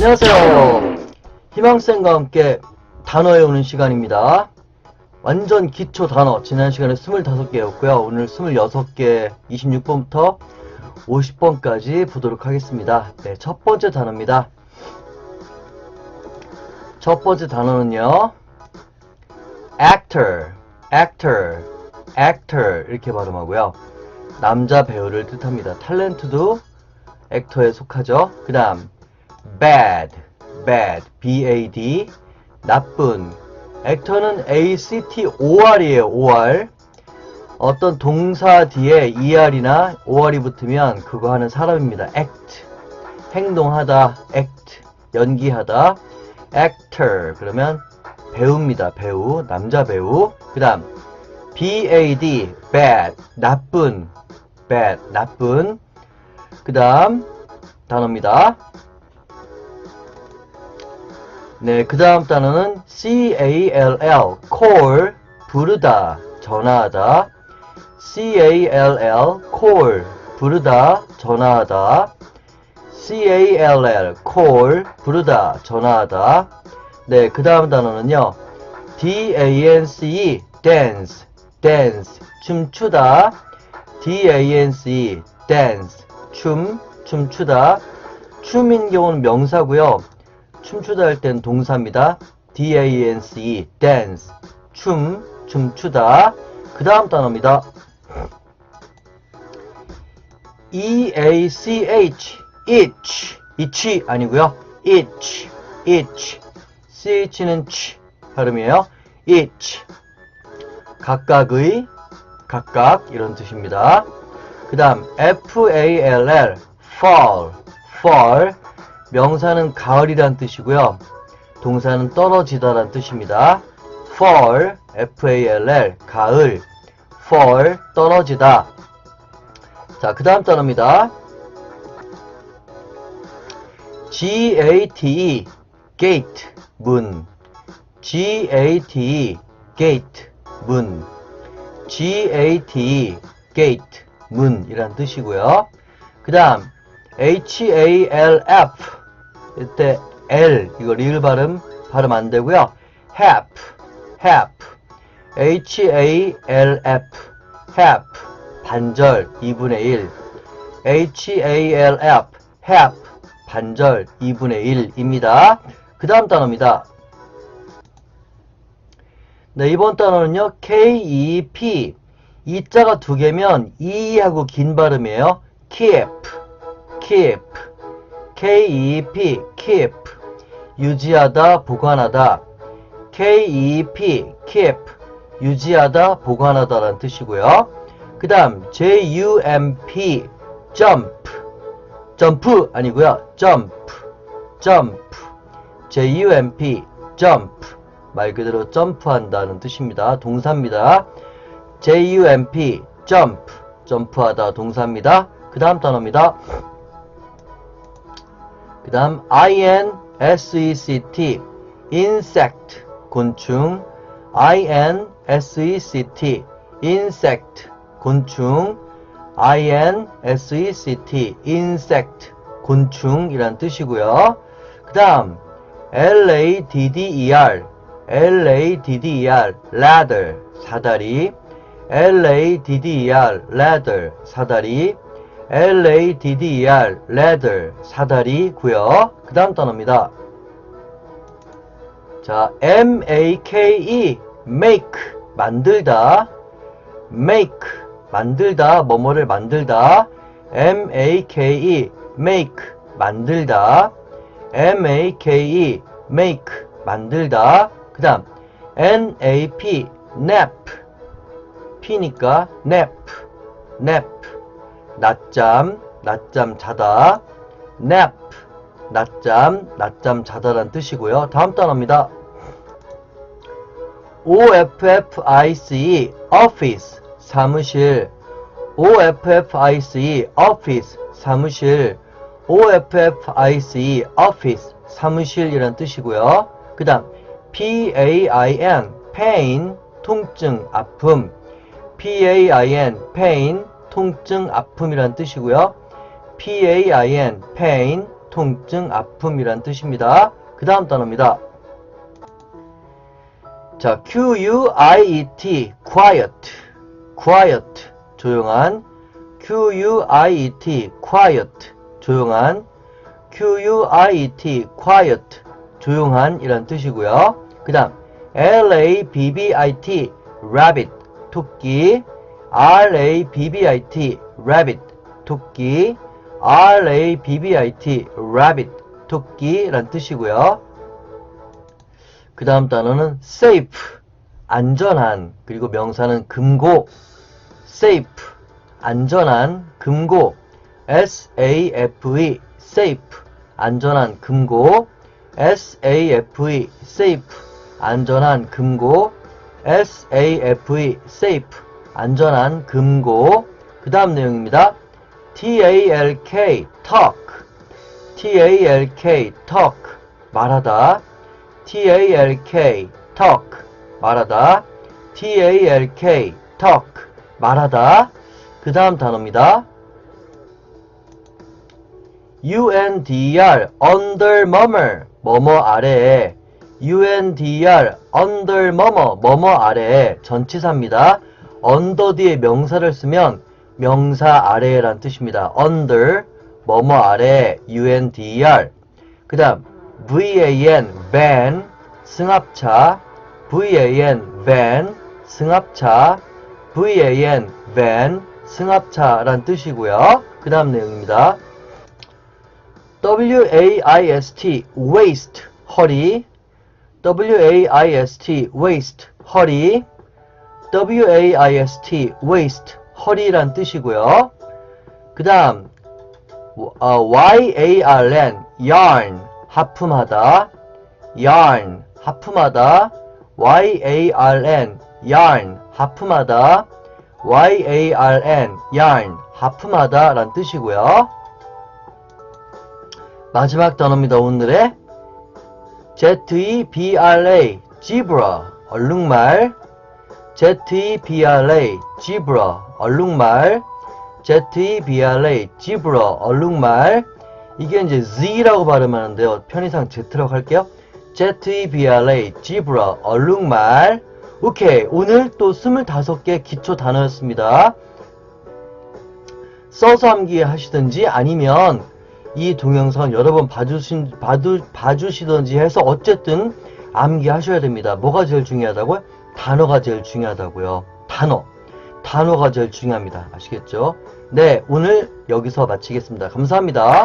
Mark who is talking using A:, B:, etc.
A: 안녕하세요. 희망쌤과 함께 단어에 오는 시간입니다. 완전 기초 단어, 지난 시간에 25개였고요. 오늘 26개, 26번부터 50번까지 보도록 하겠습니다. 네, 첫 번째 단어입니다. 첫 번째 단어는요. actor, actor, actor 이렇게 발음하고요. 남자 배우를 뜻합니다. 탤런트도 액터에 속하죠. 그 다음 bad, bad, b-a-d 나쁜 액터는 a-c-t-o-r이에요. o-r 어떤 동사 뒤에 er이나 or이 붙으면 그거 하는 사람입니다. act 행동하다, act 연기하다 actor 그러면 배우입니다. 배우 남자 배우 그 다음 bad bad 나쁜 bad 나쁜 그 다음 단어입니다. 네, 그 다음 단어는 call, call, 부르다, 전화하다. call, call, 부르다, 전화하다. call, call, 부르다, 전화하다. 네, 그 다음 단어는요. dance, dance, dance, 춤추다. dance, dance, 춤, 춤추다. 춤인 경우는 명사고요. 춤추다 할 땐 동사입니다. dance, dance, 춤, 춤추다. 그 다음 단어입니다. each, each, each 아니고요. each, each, ch는 ch 발음이에요. each, 각각의, 각각 이런 뜻입니다. 그 다음 fall, fall, fall 명사는 가을이란 뜻이고요. 동사는 떨어지다란 뜻입니다. fall, f-a-l-l, 가을, fall, 떨어지다. 자, 그 다음 단어입니다. gate, gate, 문. gate, gate, 문. gate, gate, 문이란 뜻이고요. 그 다음 half 이때 L 이거 리을 발음 발음 안 되고요. half half H A L F half 반절 2분의 1 H A L F half 반절 2분의 1입니다. 그 다음 단어입니다. 네, 이번 단어는요. K E P 이 자가 두 개면 E 하고 긴 발음이에요. keep keep K-E-P keep. 유지하다 보관하다. K-E-P keep. 유지하다 보관하다 라는 뜻이고요. 그 다음 J-U-M-P. Jump 점프 아니고요. Jump. Jump. J-U-M-P jump. 말 그대로 점프한다는 뜻입니다. 동사입니다. J-U-M-P. Jump 점프하다 동사입니다. 그 다음 단어입니다 그 다음 insect insect 곤충 insect insect 곤충 insect insect 곤충이란 뜻이고요. 그 다음 ladder ladder ladder 사다리 ladder ladder 사다리 ladder, ladder, 사다리고요. 그 다음 단어입니다. 자, make, make, 만들다, make, 만들다, 뭐뭐를 만들다, make, make, 만들다, make, make, 만들다. 그 다음, nap, nap, p니까 nap, nap. 낮잠, 낮잠 자다. nap, 낮잠, 낮잠 자다란 뜻이고요. 다음 단어입니다. office, office, 사무실. office, office, 사무실. office, office, 사무실이란 뜻이고요. 그 다음 pain, pain, 통증, 아픔. pain, pain, 통증, 아픔이란 뜻이고요. pain, pain, 통증, 아픔이란 뜻입니다. 그 다음 단어입니다. 자, Q-U-I-E-T, quiet, quiet, 조용한, Q-U-I-E-T, quiet, 조용한, Q-U-I-E-T, quiet, 조용한 이란 뜻이고요. 그 다음, L-A-B-B-I-T, rabbit, 토끼, R-A-B-B-I-T, rabbit, 토끼, R-A-B-B-I-T, rabbit, 토끼란 뜻이고요. 그 다음 단어는 safe, 안전한, 그리고 명사는 금고, safe, 안전한, 금고, S-A-F-E, safe, 안전한, 금고, S-A-F-E, safe, 안전한, 금고, S-A-F-E, safe, 안전한, 금고, 그 다음 내용입니다. T-A-L-K, talk, T-A-L-K, talk, 말하다, T-A-L-K, talk, 말하다, T-A-L-K, talk, 말하다, 그 다음 단어입니다. UNDR, under murmur, 뭐뭐 아래에, UNDR, under murmur, 뭐뭐 아래에, 전치사입니다. Under 뒤에 명사를 쓰면 명사 아래에란 뜻입니다. under, 뭐뭐 아래, UNDR. 그 다음, VAN, van, 승합차, VAN, van, 승합차, VAN, van, 승합차란 뜻이고요. 그 다음 내용입니다. WAIST, waist, 허리, WAIST, waist, 허리, WAIST, waist, 허리란 뜻이고요. 그 다음, 어, YARN, yarn, 하품하다, yarn, 하품하다, YARN, yarn, 하품하다, YARN, yarn, 하품하다 란 뜻이고요. 마지막 단어입니다. 오늘의 Z-E-B-R-A, zebra, 얼룩말, Z-E-B-R-A, zebra, 얼룩말, Z-E-B-R-A, zebra, 얼룩말. 이게 이제 Z라고 발음하는데요. 편의상 Z라고 할게요. Z-E-B-R-A, zebra, 얼룩말. 오케이. 오늘 또 25개 기초 단어였습니다. 써서 암기 하시든지 아니면 이 동영상 여러 번 봐주신, 봐두, 봐주시든지 해서 어쨌든 암기하셔야 됩니다. 뭐가 제일 중요하다고요? 단어가 제일 중요하다고요. 단어. 단어가 제일 중요합니다. 아시겠죠? 네, 오늘 여기서 마치겠습니다. 감사합니다.